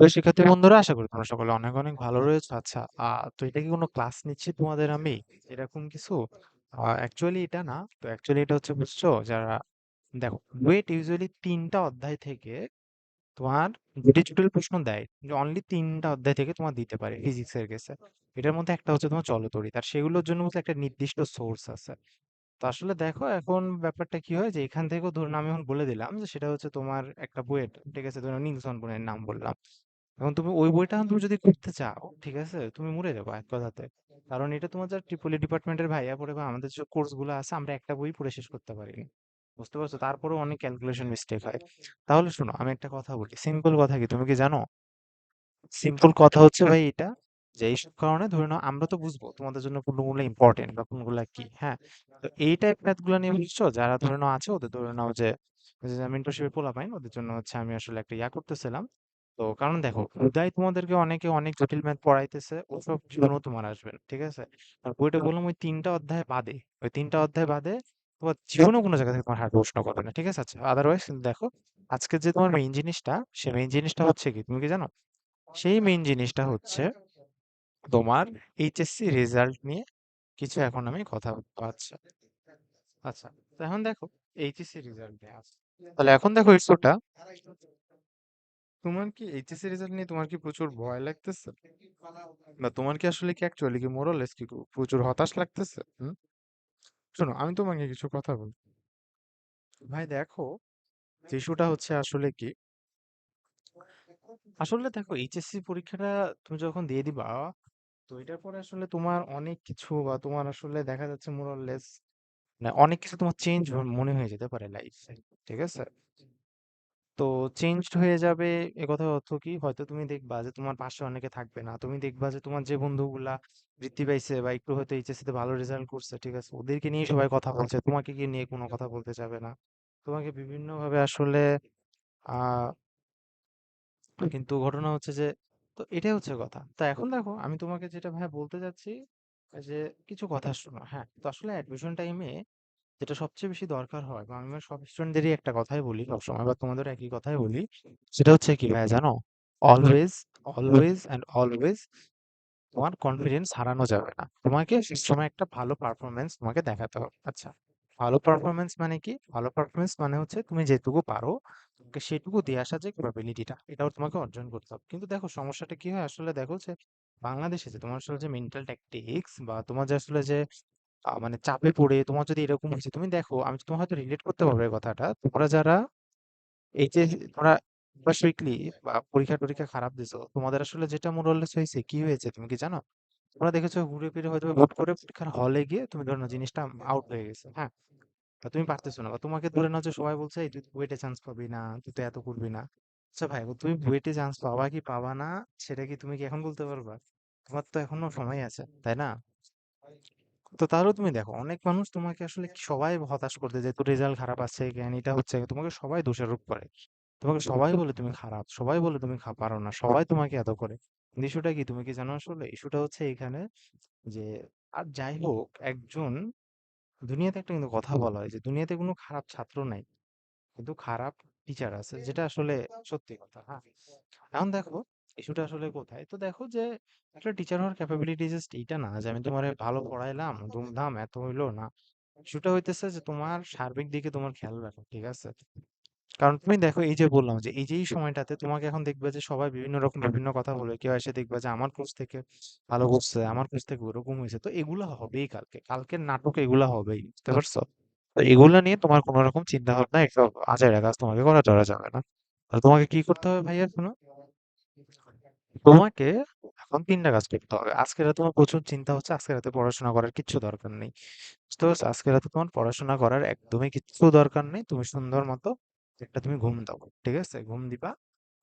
তো শিক্ষার্থী বন্ধুরা, আশা করি তোমরা সকলে অনেক অনেক ভালো রয়েছো। আচ্ছা আহ তো এটা কি কোনো ক্লাস নিচ্ছি তোমাদের আমি? এরকম কিছু? অ্যাকচুয়ালি এটা না। তো অ্যাকচুয়ালি এটা হচ্ছে বুঝছ, যারা দেখো বুয়েট ইউজুয়ালি তিনটা অধ্যায় থেকে তোমার ডিজিটাল প্রশ্ন দেয়। অনলি তিনটা অধ্যায় থেকে তোমার দিতে পারে ফিজিক্স এর কেসে এটার মধ্যে একটা হচ্ছে তোমার চলতরিৎ আর সেগুলোর জন্য একটা নির্দিষ্ট সোর্স আছে। তো আসলে দেখো, এখন ব্যাপারটা কি হয় যে এখান থেকেও ধরুন আমি এখন বলে দিলাম যে সেটা হচ্ছে তোমার একটা বুয়েট ঠিক আছে ধরুন নিক্সন বোনের নাম বললাম। এখন তুমি ওই বইটা তুমি যদি করতে চাও ঠিক আছে? তুমি মরে যাব এক কথাতে। কারণ এটা তোমার যা ট্রিপলি ডিপার্টমেন্টের ভাইয়া পড়ে বা আমাদের যে কোর্সগুলো আছে আমরা একটা বই পড়ে শেষ করতে পারিনি। বুঝতে পারছ? তারপরেও অনেক ক্যালকুলেশন মিস্টেক হয়। তাহলে শোনো আমি একটা কথা বলি। সিম্পল কথা কি? তুমি কি জানো? সিম্পল কথা হচ্ছে ভাই এটা যে এইসব কারণে ধরে নাও আমরা তো বুঝব তোমাদের জন্য কোনগুলো ইম্পর্টেন্ট বা কোনগুলা কি হ্যাঁ? তো এই টাইপ ম্যাথগুলো নিয়ে বুঝছ? যারা ধরে নাও আছে ওদের ধরে নাও যে মেন্টরশিপে পোলা পাইন ওদের জন্য হচ্ছে আমি আসলে একটা ইয়া করতেছিলাম। তো কারণ দেখো হুদাই তোমাদেরকে অনেকে অনেক জটিল ম্যাথ পড়াইতেছে ওসব জীবনেও তোমার আসবে না, ঠিক আছে? আর বইটা বললাম ওই তিনটা অধ্যায় বাদে ওই তিনটা অধ্যায় বাদে তোমার জীবনেও কোনো জায়গা থেকে তোমার প্রশ্ন করবে না ঠিক আছে? আচ্ছা আদারওয়াইজ দেখো আজকে যে তোমার মেইন জিনিসটা সে মেইন জিনিসটা হচ্ছে কি তুমি কি জানো? সেই মেইন জিনিসটা হচ্ছে তোমার এইচএসসি রেজাল্ট নিয়ে কিছু এখন আমি কথা বলব আচ্ছা। আচ্ছা তো এখন দেখো এইচএসসি রেজাল্ট নিয়ে আছে। তাহলে এখন দেখো ইস্যুটা তোমার কি এইচএসসি রেজাল্ট নিয়ে তোমার কি প্রচুর ভয় লাগতেছে? না তোমার কি আসলে কি অ্যাকচুয়ালি কি মোরালেস কি প্রচুর হতাশ লাগতেছে? শোনো, আমি তোমাকে কিছু কথা বলি। ভাই দেখো ইস্যুটা হচ্ছে আসলে কি? আসলে দেখো, এইচএসসি পরীক্ষাটা তুমি যখন দিয়ে দিবা, তো এটার পরে আসলে তোমার অনেক কিছু বা তোমার আসলে দেখা যাচ্ছে মোরাললেস না অনেক কিছু তোমার চেঞ্জ মনে হয়ে যেতে পারে লাইফে ঠিক আছে? তো চেঞ্জড হয়ে যাবে এ কথার অর্থ কি? হয়তো তুমি দেখবা যে তোমার পাশে অনেকে থাকবে না। তুমি দেখবা যে তোমার যে বন্ধুগুলা বৃত্তি পাইছে বা একটু হয়তো এইচএসসি তে ভালো রেজাল্ট করছে, ঠিক আছে? ওদেরকে নিয়ে সবাই কথা বলছে। তোমাকে কি নিয়ে কোনো কথা বলতে যাবে না। তোমাকে বিভিন্ন ভাবে আসলে আহ কিন্তু ঘটনা হচ্ছে যে, তো এটাই হচ্ছে কথা। তো এখন দেখো, আমি তোমাকে যেটা ভাই বলতে চাচ্ছি যে, কিছু কথা শোনো। হ্যাঁ তো আসলে অ্যাডমিশন টাইমে যেটা সবচেয়ে বেশি দরকার হয় বা আমি আমার সব স্টুডেন্টদেরই একটা কথাই বলি সবসময় বা তোমাদের একই কথাই বলি। সেটা হচ্ছে কি ভাই জানো? অলওয়েজ অলওয়েজ অ্যান্ড অলওয়েজ তোমার কনফিডেন্স হারানো যাবে না। তোমাকে সবসময় একটা ভালো পারফরমেন্স তোমাকে দেখাতে হবে। আচ্ছা ভালো পারফরমেন্স মানে কি? ভালো পারফরমেন্স মানে হচ্ছে তুমি যেটুকু পারো তোমাকে সেটুকু দিয়ে আসা যে ক্যাপাবিলিটিটা এটাও তোমাকে অর্জন করতে হবে। কিন্তু দেখো সমস্যাটা কি হয়? আসলে দেখো যে বাংলাদেশে যে তোমার আসলে যে মেন্টাল ট্যাকটিক্স বা তোমার যে আসলে যে মানে চাপে পড়ে, তোমার যদি এরকম হয়েছে, তুমি দেখো, আমি তোমার হয়তো রিলেট করতে পারব কথাটা। তোমরা যারা এই যে তোমরা বা পরীক্ষা টরীক্ষা খারাপ দিছো, তোমাদের আসলে যেটা মোরালেস হয়েছে, কি হয়েছে তুমি কি জানো? তোমরা দেখেছ ঘুরে ফিরে হয়তো হুট করে পরীক্ষার হলে গিয়ে তুমি ধরে নাও জিনিসটা আউট হয়ে গেছে হ্যাঁ? বা তুমি পারতেছো না বা তোমাকে ধরে নাও যে সবাই বলছে, "এই তুই বুয়েটে চান্স পাবি না, তুই তো এত করবি না। আচ্ছা ভাই, তুমি বুয়েটে চান্স পাবা কি পাবা না, সেটা কি তুমি কি এখন বলতে পারবা? তোমার তো এখনও সময় আছে, তাই না? তো তাহলেও তুমি দেখো অনেক মানুষ তোমাকে আসলে সবাই হতাশ করতে যায় তোর রেজাল্ট খারাপ আসছে জ্ঞান এটা হচ্ছে তোমাকে সবাই দোষারোপ করে। তোমাকে সবাই বলে তুমি খারাপ সবাই বলে তুমি পারো না সবাই তোমাকে এত করে। ইস্যুটা কি? তুমি কি জানো আসলে? ইস্যুটা হচ্ছে এখানে যে আর যাই হোক একজন দুনিয়াতে একটা কিন্তু কথা বলা হয় যে দুনিয়াতে কোনো খারাপ ছাত্র নাই কিন্তু খারাপ টিচার আছে। যেটা আসলে সত্যি কথা হ্যাঁ? এখন দেখো ইস্যুটা আসলে কোথায়? তো দেখো যে, একটা টিচার হওয়ার ক্যাপাবিলিটি জাস্ট এইটা না যে, আমি তোমার ভালো পড়াইলাম, ধুমধাম, এত হইল না। ইস্যুটা হইতেছে যে, তোমার সার্বিক দিকে তোমার খেয়াল রাখো, ঠিক আছে? কারণ তুমি দেখো এই যে বললাম যে, এই যে, এই সময়টাতে তোমাকে এখন দেখবে যে, সবাই বিভিন্ন রকম বিভিন্ন কথা বলবে কেউ এসে দেখবে যে, আমার কোর্স থেকে ভালো করছে, আমার কোর্স থেকে ওরকম হয়েছে তো এগুলো হবেই কালকে। কালকের নাটক এগুলো হবেই, বুঝতে পারছ? তো এগুলা নিয়ে তোমার কোনো রকম চিন্তা ভাবনা একটা আজাইরা কাজ তোমাকে করা ধরা যাবে না। আর তোমাকে কি করতে হবে ভাইয়া, শোনো? তোমাকে এখন তিনটা কাজ করতে হবে। আজকে রাতে তোমার প্রচুর চিন্তা হচ্ছে, আজকে রাতে পড়াশোনা করার কিচ্ছু দরকার নেই। পারছ? আজকে রাতে তোমার পড়াশোনা করার একদমই কিচ্ছু দরকার নেই। তুমি সুন্দর মতো একটা তুমি ঘুম দাও, ঠিক আছে? ঘুম দিবা।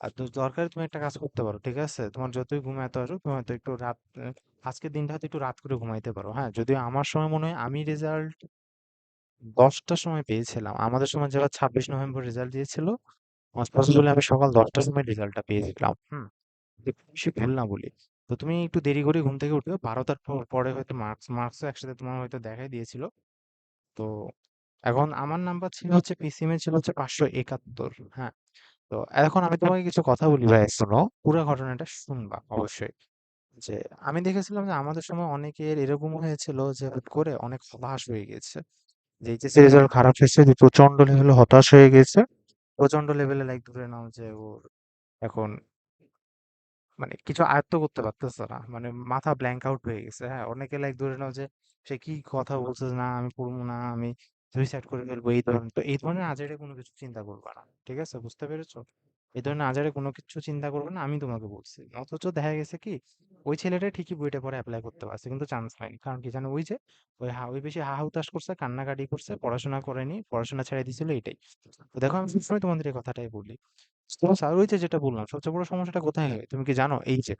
আর তো দরকার তুমি একটা কাজ করতে পারো, ঠিক আছে? তোমার যতই ঘুম এত আসুক, তুমি হয়তো একটু রাত, আজকের দিনটা হয়তো একটু রাত করে ঘুমাইতে পারো হ্যাঁ? যদিও আমার সময় মনে হয় আমি রেজাল্ট দশটার সময় পেয়েছিলাম। আমাদের সময় যারা ছাব্বিশ নভেম্বর রেজাল্ট দিয়েছিল পসিবলি আমি সকাল দশটার সময় রেজাল্টটা পেয়েছিলাম হুম? বেশি ভুল না বলি। তো তুমি একটু দেরি করে ঘুম থেকে উঠবে। বারোটার পর- পরে হয়তো মার্কস মার্কসও একসাথে তোমার হয়তো দেখাই দিয়েছিল। তো এখন আমার নাম্বার ছিল হচ্ছে পিসিএম ছিল হচ্ছে পাঁচশো একাত্তর হ্যাঁ। তো এখন আমি তোমাকে কিছু কথা বলি ভাই শোনো পুরো ঘটনাটা শুনবা অবশ্যই। যে আমি দেখেছিলাম যে আমাদের সময় অনেকের এরকম হয়েছিল যে হুট করে অনেক হতাশ হয়ে গেছে যে এইচএসসি রেজাল্ট খারাপ হয়েছে যে প্রচণ্ড লেভেলে হতাশ হয়ে গেছে প্রচণ্ড লেভেলে লাইক ধরে নাও যে ওর এখন মানে কিছু আয়ত্ত করতে পারতেছে না। মানে মাথা ব্ল্যাঙ্ক আউট হয়ে গেছে। হ্যাঁ অনেকে লাইক ধরে নাও যে, সে কি কথা বলছে না, আমি পড়ব না, আমি সুইসাইড করে ফেলব, এই ধরনের। তো এই ধরনের আজেরে কোনো কিছু চিন্তা করবা না। ঠিক আছে? বুঝতে পেরেছ? এই ধরনের আজেরে কোনো কিছু চিন্তা করবে না, আমি তোমাকে বলছি। অথচ দেখা গেছে কি, ওই ছেলেটা ঠিকই বইটা পরে অ্যাপ্লাই করতে পারছে, কিন্তু চান্স পায়নি। কারণ কি জানো, ওই যে, ওই হা, ওই বেশি হা হুতাশ করছে, কান্নাকাটি করছে, পড়াশোনা করেনি, পড়াশোনা ছেড়ে দিয়েছিল এটাই। তো দেখো, আমি সবসময় তোমাদের এই কথাটাই বলি। তোমার স্যার ওই যে যেটা বললাম, সবচেয়ে বড় সমস্যাটা কোথায় হয়? তুমি কি জানো, এই যে,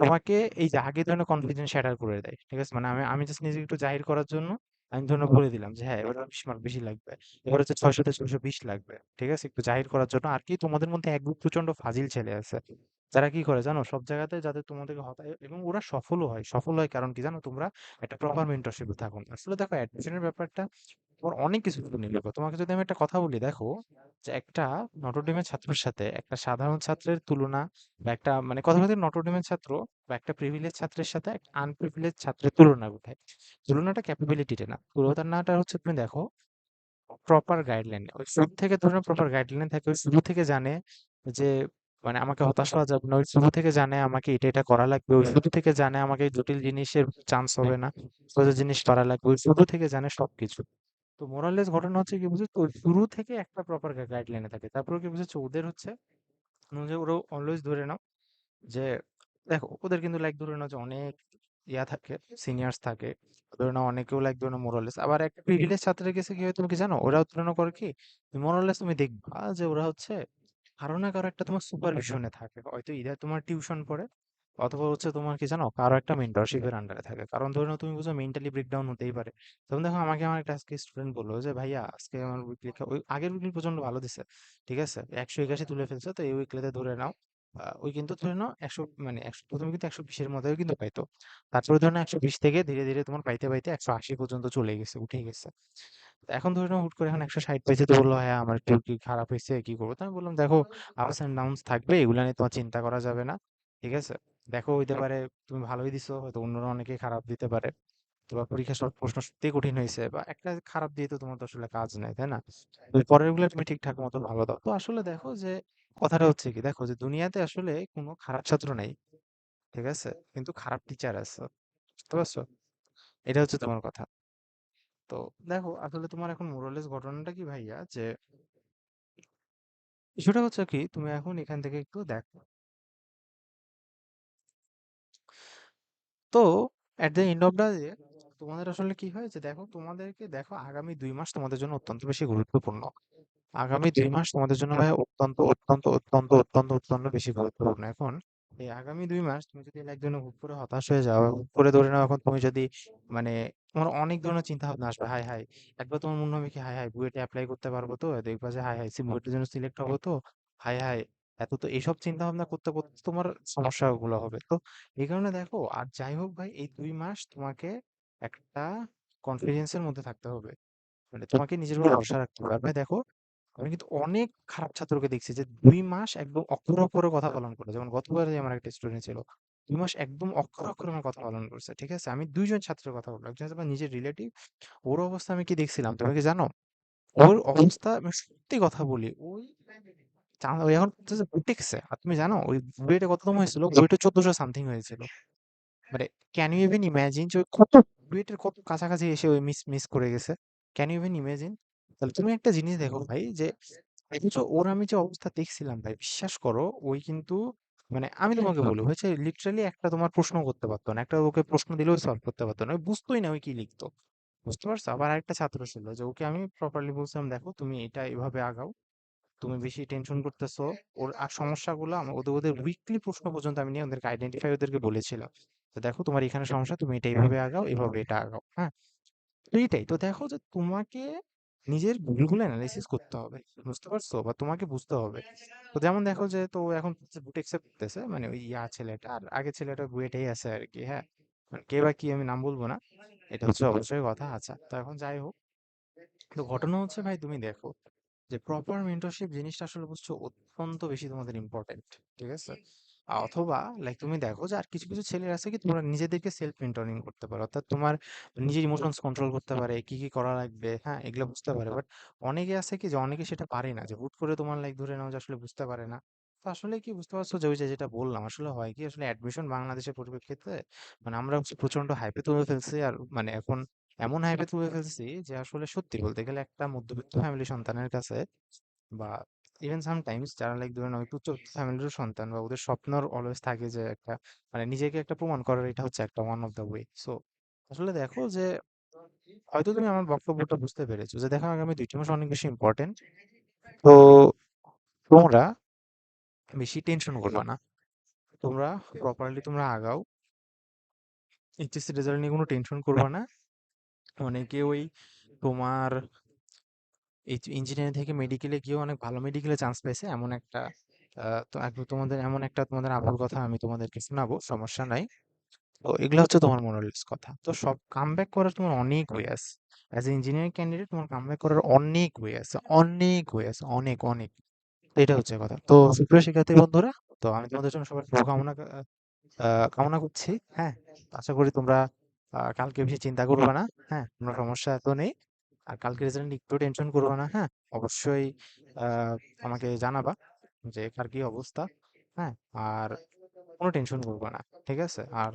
তোমাকে এই যে আগে ধরনের কনফিডেন্স শ্যাটার করে দেয়, ঠিক আছে? মানে আমি আমি জাস্ট নিজেকে একটু জাহির করার জন্য আমি ধরুন বলে দিলাম যে হ্যাঁ এবার বিশ মার্ক বেশি লাগবে। এবার হচ্ছে ছয়শোতে ছয়শো বিশ লাগবে। ঠিক আছে? একটু জাহির করার জন্য। আর কি তোমাদের মধ্যে এক গ্রুপ প্রচণ্ড ফাজিল ছেলে আছে। যারা কি করে জানো? সব জায়গাতে যাতে তোমাদেরকে হতায় এবং ওরা সফলও হয়। সফল হয় কারণ কি জানো? তোমরা একটা প্রপার মেন্টরশিপে থাকো। আসলে দেখো অ্যাডমিশনের ব্যাপারটা তোমার অনেক কিছু নির্ভর তোমাকে যদি আমি একটা কথা বলি, দেখো যে একটা নটরডেমের ছাত্রের সাথে একটা সাধারণ ছাত্রের তুলনা বা একটা মানে কথা বলতে নটরডেমের ছাত্র বা একটা প্রিভিলেজ ছাত্রের সাথে একটা আনপ্রিভিলেজ ছাত্রের তুলনা কোথায় তুলনাটা ক্যাপাবিলিটিতে না। তুলনাটা হচ্ছে তুমি দেখো প্রপার গাইডলাইন ওই শুরু থেকে ধরে প্রপার গাইডলাইন থাকে, ওই শুরু থেকে জানে যে মানে আমাকে হতাশ হওয়া যাবে না ওই শুরু থেকে জানে আমাকে এটা এটা করা লাগবে। ওই শুরু থেকে জানে আমাকে জটিল জিনিসের চান্স হবে না সোজা জিনিস করা লাগবে। ওই শুরু থেকে জানে সবকিছু। তো মোরালেস ঘটনা হচ্ছে কি বুঝছ? ওই শুরু থেকে একটা প্রপার গাইডলাইনে থাকে। তারপরে কি বুঝেছ? ওদের হচ্ছে যে ওরা অলওয়েজ ধরে নাও যে দেখো ওদের কিন্তু লাইক ধরে নাও যে অনেক ইয়া থাকে সিনিয়র্স থাকে। ধরে নাও অনেকেও লাইক ধরে নাও মোরালেস আবার একটা প্রিভিলেজ ছাত্রের কাছে কি হয় তুমি কি জানো? ওরাও ধরে নাও করে কি মোরালেস তুমি দেখবা যে ওরা হচ্ছে কারও না কারও একটা তোমার সুপারভিশনে থাকে। হয়তো ইদার তোমার টিউশন পড়ে অথবা হচ্ছে তোমার কি জানো কারও একটা মেন্টরশিপের আন্ডারে থাকে। কারণ ধরে নাও তুমি বুঝো মেন্টালি ব্রেকডাউন হতেই পারে। তখন দেখো আমাকে আমার একটা আজকে স্টুডেন্ট বলল যে ভাইয়া আজকে আমার উইক লেখা ওই আগের উইকলি প্রচণ্ড ভালো দিছে ঠিক আছে? একশো একাশি তুলে ফেলছে তো এই উইকলিতে ধরে নাও ওই কিন্তু ধরে নাও একশো মানে একশো প্রথমে কিন্তু একশো বিশের মধ্যেও কিন্তু পাইতো। তারপরে ধরে নাও একশো বিশ থেকে ধীরে ধীরে তোমার পাইতে পাইতে একশো আশি পর্যন্ত চলে গেছে উঠে গেছে। এখন ধরে নাও হুট করে এখন একশো ষাট পাইছে তো বলল হ্যাঁ আমার একটু কি খারাপ হয়েছে কি করব? তো আমি বললাম দেখো আপস এন্ড ডাউনস থাকবে এগুলা নিয়ে তোমার চিন্তা করা যাবে না ঠিক আছে? দেখো হইতে পারে তুমি ভালোই দিছো হয়তো অন্যরা অনেকে খারাপ দিতে পারে। তোমার পরীক্ষার সব প্রশ্ন সত্যিই কঠিন হয়েছে বা একটা খারাপ দিয়ে তো তোমার তো আসলে কাজ নাই তাই না? পরেরগুলো তুমি ঠিকঠাক মতো ভালো দাও। তো আসলে দেখো যে কথাটা হচ্ছে কি দেখো যে দুনিয়াতে আসলে কোনো খারাপ ছাত্র নাই ঠিক আছে? কিন্তু খারাপ টিচার আছে বুঝতে পারছ? এটা হচ্ছে তোমার কথা। তো দেখো আসলে তোমার এখন মোরালেস ঘটনাটা কি ভাইয়া? যে সেটা হচ্ছে কি তুমি এখন এখান থেকে একটু দেখো। তো at the end of the day তোমাদের আসলে কি হয় যে দেখো তোমাদেরকে দেখো আগামী দুই মাস তোমাদের জন্য অত্যন্ত বেশি গুরুত্বপূর্ণ। আগামী দুই মাস তোমাদের জন্য ভাই অত্যন্ত অত্যন্ত অত্যন্ত অত্যন্ত অত্যন্ত বেশি গুরুত্বপূর্ণ। এখন এই আগামী দুই মাস তুমি যদি একজনে হুট করে হতাশ হয়ে যাও হুট করে ধরে নাও এখন তুমি যদি মানে তোমার অনেক ধরনের চিন্তা ভাবনা আসবে। হাই হাই একবার তোমার মনে হবে কি হাই হাই বুয়েটে অ্যাপ্লাই করতে পারব তো? দেখবা যে হাই হাই সি বুয়েটের জন্য সিলেক্ট হব তো? হাই হাই এত তো এইসব চিন্তা ভাবনা করতে করতে তোমার সমস্যাগুলো হবে। তো এই কারণে দেখো আর যাই হোক ভাই এই দুই মাস তোমাকে একটা কনফিডেন্সের মধ্যে থাকতে হবে। মানে তোমাকে নিজের উপর ভরসা রাখতে হবে। আর ভাই দেখো আমি কিন্তু অনেক খারাপ ছাত্রকে দেখছি যে দুই মাস একদম অক্ষর অক্ষরে কথা পালন করে। যেমন গতবারে আমার একটা স্টুডেন্ট ছিল দুই মাস একদম অক্ষর অক্ষরে আমার কথা পালন করছে ঠিক আছে? আমি দুইজন ছাত্রের কথা বলব একজন আমার নিজের রিলেটিভ ওর অবস্থা আমি কি দেখছিলাম? তুমি কি জানো? ওর অবস্থা আমি সত্যি কথা বলি ওই এখন বুটিক্সে আর তুমি জানো ওই বুয়েটে কততম হয়েছিল? বুয়েটে চোদ্দশো সামথিং হয়েছিল। মানে ক্যান ইউ ইভেন ইমাজিন যে কত? বুয়েটের কত কাছাকাছি এসে ওই মিস মিস করে গেছে? ক্যান ইউ ইভেন ইমাজিন তাহলে তুমি একটা জিনিস দেখো ভাই যে অথচ ওর আমি যে অবস্থা দেখছিলাম ভাই বিশ্বাস করো ওই কিন্তু মানে আমি তোমাকে বলি হয়েছে লিটারালি একটা তোমার প্রশ্ন করতে পারতো না একটা ওকে প্রশ্ন দিলেও সলভ করতে পারতো না। বুঝতোই না ওই কি লিখতো। বুঝতে পারছ? আবার আরেকটা ছাত্র ছিল যে ওকে আমি প্রপারলি বলছিলাম দেখো তুমি এটা এভাবে আগাও। তুমি বেশি টেনশন করতেছো। ওর আর সমস্যাগুলো আমি ওদের ওদের উইকলি প্রশ্ন পর্যন্ত আমি নিয়ে ওদেরকে আইডেন্টিফাই ওদেরকে বলেছিলাম তো দেখো তোমার এখানে সমস্যা তুমি এটা এইভাবে আগাও এভাবে এটা আগাও। হ্যাঁ? তো এইটাই তো দেখো যে তোমাকে নিজের ভুলগুলো অ্যানালাইসিস করতে হবে। বুঝতে পারছ? বা তোমাকে বুঝতে হবে। তো যেমন দেখো যে তো এখন বুটেক্সে করতেছে মানে ওই ইয়া ছেলেটা আর আগে ছেলেটা বুয়েটেই আছে আর কি হ্যাঁ? মানে কে বা কি আমি নাম বলব না এটা হচ্ছে অবশ্যই কথা আচ্ছা। তো এখন যাই হোক তো ঘটনা হচ্ছে ভাই তুমি দেখো যে প্রপার মেন্টরশিপ জিনিসটা আসলে বুঝছ অত্যন্ত বেশি তোমাদের ইম্পর্টেন্ট ঠিক আছে? অথবা লাইক তুমি দেখো যে আর কিছু কিছু ছেলে আছে কি তোমরা নিজেদেরকে সেলফ মেন্টরিং করতে পারো। অর্থাৎ তোমার নিজের ইমোশনস কন্ট্রোল করতে পারে কি কি করা লাগবে হ্যাঁ এগুলো বুঝতে পারে। বাট অনেকে আছে কি যে অনেকে সেটা পারে না যে হুট করে তোমার লাইক ধরে নাও যে আসলে বুঝতে পারে না। তো আসলে কি বুঝতে পারছ যে ওই যে যেটা বললাম আসলে হয় কি আসলে অ্যাডমিশন বাংলাদেশের পরিপ্রেক্ষিতে মানে আমরা হচ্ছে প্রচণ্ড হাইপে তুলে ফেলছি আর মানে এখন এমন হাইপে তুলে ফেলছি যে আসলে সত্যি বলতে গেলে একটা মধ্যবিত্ত ফ্যামিলি সন্তানের কাছে বা ইভেন সামটাইমস যারা লাইক ধরেন ওই উচ্চ ফ্যামিলির সন্তান বা ওদের স্বপ্নর অলওয়েজ থাকে যে একটা মানে নিজেকে একটা প্রমাণ করার এটা হচ্ছে একটা one of the way so আসলে দেখো যে হয়তো তুমি আমার বক্তব্যটা বুঝতে পেরেছ যে দেখো আগামী দুইটি মাস অনেক বেশি ইম্পর্টেন্ট তো তোমরা বেশি টেনশন করবে না। তোমরা প্রপারলি তোমরা আগাও। এইচএসসি রেজাল্ট নিয়ে কোনো টেনশন করবে না। অনেকে ওই তোমার এই ইঞ্জিনিয়ারিং থেকে মেডিকেলে গিয়েও অনেক ভালো মেডিকেলে চান্স পেয়েছে এমন একটা আহ, তো একটু তোমাদের এমন একটা তোমাদের আবুল কথা আমি তোমাদেরকে শোনাবো সমস্যা নাই। তো এগুলো হচ্ছে তোমার মোরালেস কথা। তো সব কামব্যাক করার তোমার অনেক ওয়ে আছে। অ্যাজ এ ইঞ্জিনিয়ারিং ক্যান্ডিডেট তোমার কামব্যাক করার অনেক ওয়ে আছে অনেক ওয়ে আছে অনেক অনেক। তো এটা হচ্ছে কথা। তো সুপ্রিয় শিক্ষার্থী বন্ধুরা তো আমি তোমাদের জন্য সবার শুভকামনা আহ, কামনা করছি হ্যাঁ? আশা করি তোমরা আহ, কালকে বেশি চিন্তা করবে না হ্যাঁ? কোনো সমস্যা তো নেই। আর কালকে রেজাল্ট একটু টেনশন করবে না হ্যাঁ? অবশ্যই আমাকে জানাবা যে কার কি অবস্থা হ্যাঁ? আর কোনো টেনশন করবে না, ঠিক আছে? আর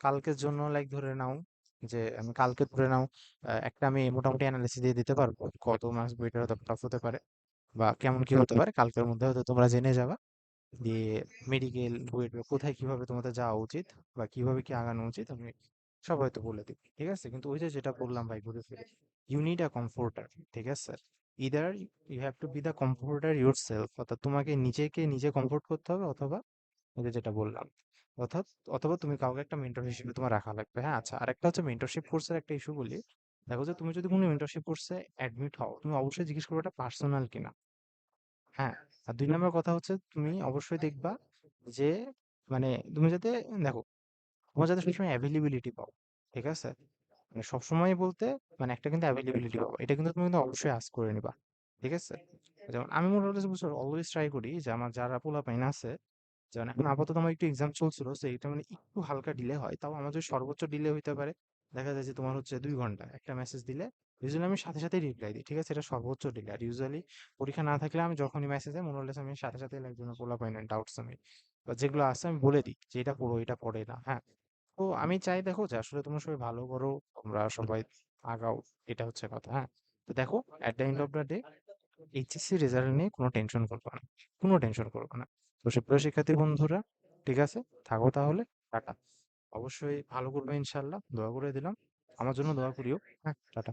কালকের জন্য লাইক ধরে নাও যে, আমি কালকে ধরে নাও একটা আমি মোটামুটি অ্যানালিসিস দিয়ে দিতে পারব কত মার্কস বইটা হয়তো টাফ হতে পারে বা কেমন কি হতে পারে। কালকের মধ্যে হয়তো তোমরা জেনে যাবা দিয়ে মেডিকেল বুয়েট কোথায় কীভাবে তোমাদের যাওয়া উচিত বা কীভাবে কি আগানো উচিত, আমি সব হয়তো বলে দিই ঠিক আছে? কিন্তু ওই যে যেটা বললাম ভাই, ঘুরে ফিরে। ইউ নিড আ কমফোর্টার ঠিক আছে? Either you have to be the comforter yourself অর্থাৎ তোমাকে নিজেকে নিজে কমফোর্ট করতে হবে অথবা যে যেটা বললাম, অর্থাৎ, অথবা তুমি কাউকে একটা মেন্টর হিসেবে তোমার রাখা লাগবে। হ্যাঁ আচ্ছা আরেকটা হচ্ছে মেন্টরশিপ কোর্সের একটা ইস্যু বলি। দেখো যে তুমি যদি কোনো মেন্টরশিপ কোর্সে অ্যাডমিট হও, তুমি অবশ্যই জিজ্ঞেস করবে এটা পার্সোনাল কিনা। হ্যাঁ আর দুই নম্বর কথা হচ্ছে তুমি অবশ্যই দেখবা যে মানে তুমি যাতে, দেখো, তোমার যাতে সবসময় অ্যাভেলেবিলিটি পাও, ঠিক আছে? মানে সবসময় বলতে মানে একটা কিন্তু অ্যাভেলেবিলিটি পাবো। এটা কিন্তু তুমি কিন্তু অবশ্যই আস্ক করে নিবা। ঠিক আছে? যেমন আমি মোটামুটি অলওয়েজ ট্রাই করি যে আমার যারা পোলা পাইন আছে যেমন এখন আপাতত আমার একটু এক্সাম চলছিল সো এটা মানে একটু হালকা ডিলে হয়। তাও আমার যদি সর্বোচ্চ ডিলে হইতে পারে দেখা যায় যে তোমার হচ্ছে দুই ঘণ্টা একটা মেসেজ দিলে ইউজুয়ালি আমি সাথে সাথে রিপ্লাই দিই ঠিক আছে? এটা সর্বোচ্চ ডিলে আর ইউজুয়ালি পরীক্ষা না থাকলে আমি যখনই মেসেজ দেয় মনে হলে আমি সাথে সাথে একজনের পোলা পাই না ডাউটস আমি বা যেগুলো আছে আমি বলে দিই যে এটা পড়ো এটা পড়ে না। হ্যাঁ? তো আমি চাই দেখো যে আসলে তোমরা সবাই ভালো করো তোমরা সবাই আগাও এটা হচ্ছে কথা হ্যাঁ? তো দেখো at the end of the day HSC result নিয়ে কোনো টেনশন করবে না কোনো টেনশন করবে না। তো সুপ্রিয় শিক্ষার্থী বন্ধুরা ঠিক আছে? থাকো তাহলে টাটা। অবশ্যই ভালো করবে ইনশাল্লাহ দোয়া করে দিলাম। আমার জন্য দোয়া করিও হ্যাঁ? টাটা।